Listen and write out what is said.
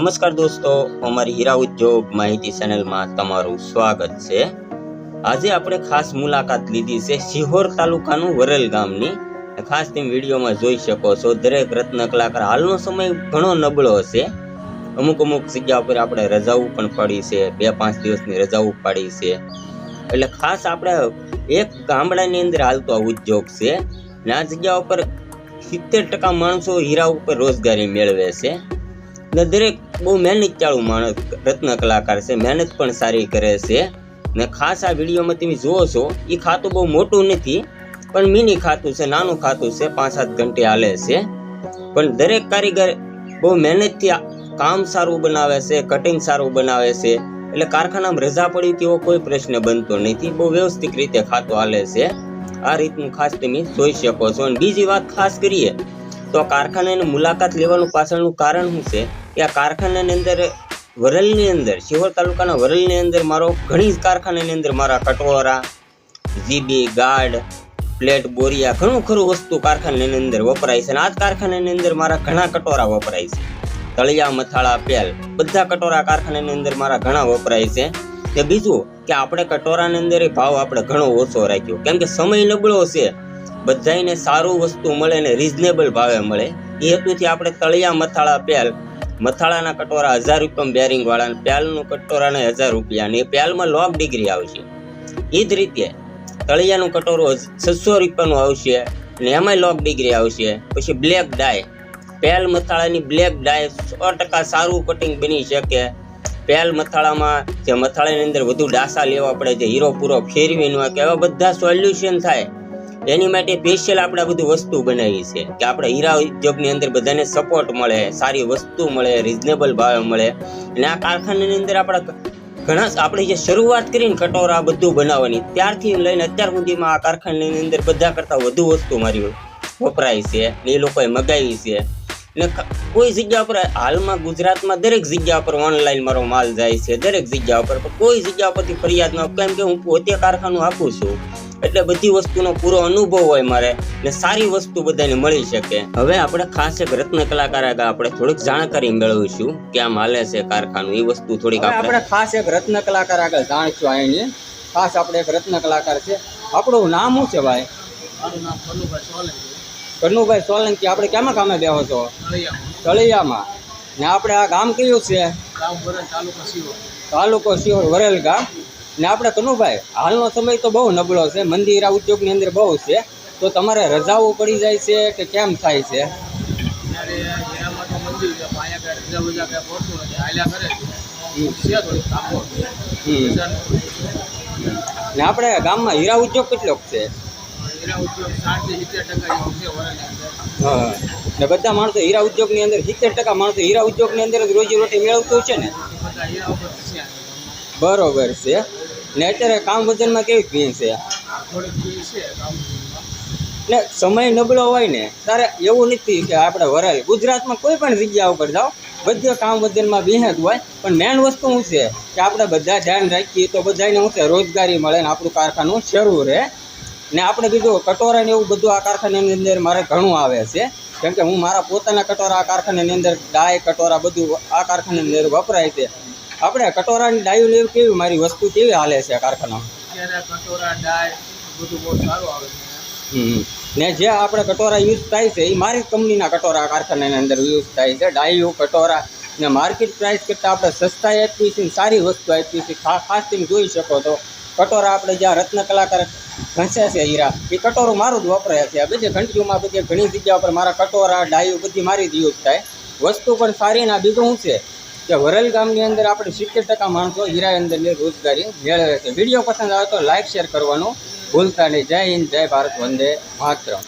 નમસ્કાર દોસ્તો, અમારી હીરા ઉદ્યોગ માહિતી ચેનલમાં તમારું સ્વાગત છે. આજે આપણે ખાસ મુલાકાત લીધી છે સિહોર તાલુકાનું વરેલ ગામની. ખાસ તમે વિડીયોમાં જોઈ શકો છો, દરેક રત્ન કલાકાર હાલનો સમય ઘણો નબળો હશે. અમુક અમુક જગ્યા પર આપણે રજાઓ પણ પડી છે, બે પાંચ દિવસની રજાઓ પાડી છે. એટલે ખાસ આપણે એક ગામડાની અંદર હાલતો આ ઉદ્યોગ છે. અને આ જગ્યા ઉપર સિત્તેર ટકા માણસો હીરા ઉપર રોજગારી મેળવે છે. ને દરેક બહુ મહેનત માણસ રત્ન કલાકાર છે, મહેનત પણ સારી કરે છે. ને ખાસ આ વિડીયોમાં તમે જુઓ છો એ ખાતું બહુ મોટું નથી, પણ મિની ખાતું છે, નાનું ખાતું છે પાંચ સાત ઘંટે હાલે છે. પણ દરેક કારીગર બહુ મહેનતથી કામ સારું બનાવે છે કટિંગ સારું બનાવે છે. એટલે કારખાનામાં રજા પડી તેવો કોઈ પ્રશ્ન બનતો નથી, બહુ વ્યવસ્થિત રીતે ખાતું હાલે છે. આ રીતનું ખાસ તમે જોઈ શકો છો. અને બીજી વાત ખાસ કરીએ તો આ કારખાનાની મુલાકાત લેવાનું પાછળનું કારણ શું છે? કે આ કારખાનાની અંદર, વરલની અંદર, શિહોર તાલુકાના વરલની અંદર મારો ઘણી જ કારખાનાની અંદર મારા કટોરા, જીબી ગાર્ડ પ્લેટ, બોરિયા, ઘણું ખરું વસ્તુ કારખાનાની અંદર વપરાય છે અને આ જ કારખાનાની અંદર મારા ઘણા કટોરા વપરાય છે. તળિયા, મથાળા, પેલ, બધા કટોરા કારખાનાની અંદર મારા ઘણા વપરાય છે. કે બીજું કે આપણે કટોરાની અંદર ભાવ આપણે ઘણો ઓછો રાખ્યો. કેમ કે સમય નબળો છે. બધાને સારું વસ્તુ મળે ને રિઝનેબલ ભાવે મળે, એ હેતુથી આપણે તળિયા મથાળા પહેલ મથાળાના કટોરા હજાર રૂપિયા બેરિંગ વાળા પ્યાલનું કટોરાને હજાર રૂપિયા ને એ પ્યાલમાં લોક ડિગ્રી આવશે. એ જ રીતે તળિયાનું કટોરું છસો રૂપિયાનું આવશે ને એમાંય લોક ડિગ્રી આવશે, પછી બ્લેક ડાય પેલ મથાળાની બ્લેક ડાય સો ટકા સારું કટિંગ બની શકે. પેલ મથાળામાં જે મથાળાની અંદર વધુ ડાસા લેવા પડે છે હીરો પૂરો ફેરવી ન કે એવા બધા સોલ્યુશન થાય. એની માટે સ્પેશિયલ આપણે આ બધું વસ્તુ બનાવી છે કે આપણે હીરા ઉદ્યોગની અંદર બધાને સપોર્ટ મળે, સારી વસ્તુ મળે રિઝનેબલ ભાવે મળે. અને આ કારખાનાની અંદર આપણે ઘણા આપણે જે શરૂઆત કરીને કટોરા બધું બનાવવાની, ત્યારથી લઈને અત્યાર સુધીમાં આ કારખાનાની અંદર બધા કરતાં વધુ વસ્તુ મારી વપરાય છે ને એ લોકોએ મગાવી છે. ને કોઈ જગ્યા પર હાલમાં ગુજરાતમાં દરેક જગ્યા પર ઓનલાઈન મારો માલ જાય છે, દરેક જગ્યા પર કોઈ જગ્યા પરથી ફરિયાદ ન, કેમ કે હું પોતે કારખાનું આપું છું. એટલે બધી વસ્તુનો પૂરો અનુભવ હોય મારે ને સારી વસ્તુ બધાને મળી શકે. હવે આપણે ખાસ એક રત્ન કલાકાર આગળ આપણે થોડીક જાણકારી મેળવીશું કે આમ હાલે છે કારખાનું. એ વસ્તુ થોડીક આપણે ખાસ એક રત્ન કલાકાર આગળ જાણીશું અહીંની ખાસ આપણે એક રત્ન કલાકાર છે. આપણું નામ શું છે ભાઈ? મારું નામ કનુભાઈ સોલંકી. કનુભાઈ સોલંકી. આપણે કેમાં કામે બેહો છો? તળિયામાં તળિયામાં ને આપણે આ ગામ કયું છે? ગામ તાલુકા સિવો તાલુકો સિહોર વરેલ ગામ. ને આપણે કનુભાઈ હાલનો સમય તો બહુ નબળો છે મંદિરા ઉદ્યોગની અંદર બહુ છે. તો તમારે રજાઓ પડી જાય છે કે કેમ થાય છે? મંદિર. ને આપણે ગામમાં હીરા ઉદ્યોગ કેટલોક છે? હા. ને બધા માણસો હીરા ઉદ્યોગની અંદર સિત્તેર ટકા માણસો હીરા ઉદ્યોગની અંદર જ રોજી રોટી મેળવતું છે ને? બરોબર છે. ને અત્યારે કામ વજનમાં કેવી ફી છે? ને સમય નબળો હોય ને ત્યારે એવું નથી કે આપણે વરાય ગુજરાતમાં કોઈ પણ જગ્યા ઉપર જાઓ બધે કામ વજનમાં બિહેત હોય, પણ મેન વસ્તુ શું છે કે આપણે બધા ધ્યાન રાખીએ તો બધાને શું છે, રોજગારી મળે ને આપણું કારખાનું શરૂ રહે. ને આપણે બીજું કટોરા ને એવું બધું આ કારખાનાની અંદર મારે ઘણું આવે છે. કેમ કે હું મારા પોતાના કટોરા આ કારખાનાની અંદર ડાય કટોરા બધું આ કારખાનાની અંદર વપરાય છે. આપણે કટોરાની ડાયું ને એવું કેવી મારી વસ્તુ કેવી હાલે છે કારખાના કારખાનામાં? કટોરા ડાય બધું બહુ સારું આવે છે. ને જે આપણે કટોરા યુઝ થાય છે એ મારી કંપનીના કટોરા કારખાનાની અંદર યુઝ થાય છે. ડાયું કટોરા ને માર્કેટ પ્રાઇસ કરતાં આપણે સસ્તા આપી છે ને સારી વસ્તુ આપી છે ખાસ તમે જોઈ શકો તો કટોરા આપણે જ્યાં રત્ન કલાકાર ઘસે છે હીરા એ કટોરો મારું જ વપરાય છે. બધે ઘંટીઓમાં બધી ઘણી જગ્યા પર મારા કટોરા ડાયું બધી મારી જ યુઝ થાય. વસ્તુ પણ સારી ના બીજું શું છે? કે વરલ ગામની અંદર આપણે સિત્તેર ટકા માણસો હીરા અંદર રોજગારી મેળવે છે. વીડિયો પસંદ આવે તો લાઇક શેર કરવાનું ભૂલતા નહીં. જય હિન્દ, જય ભારત, વંદે માતરમ.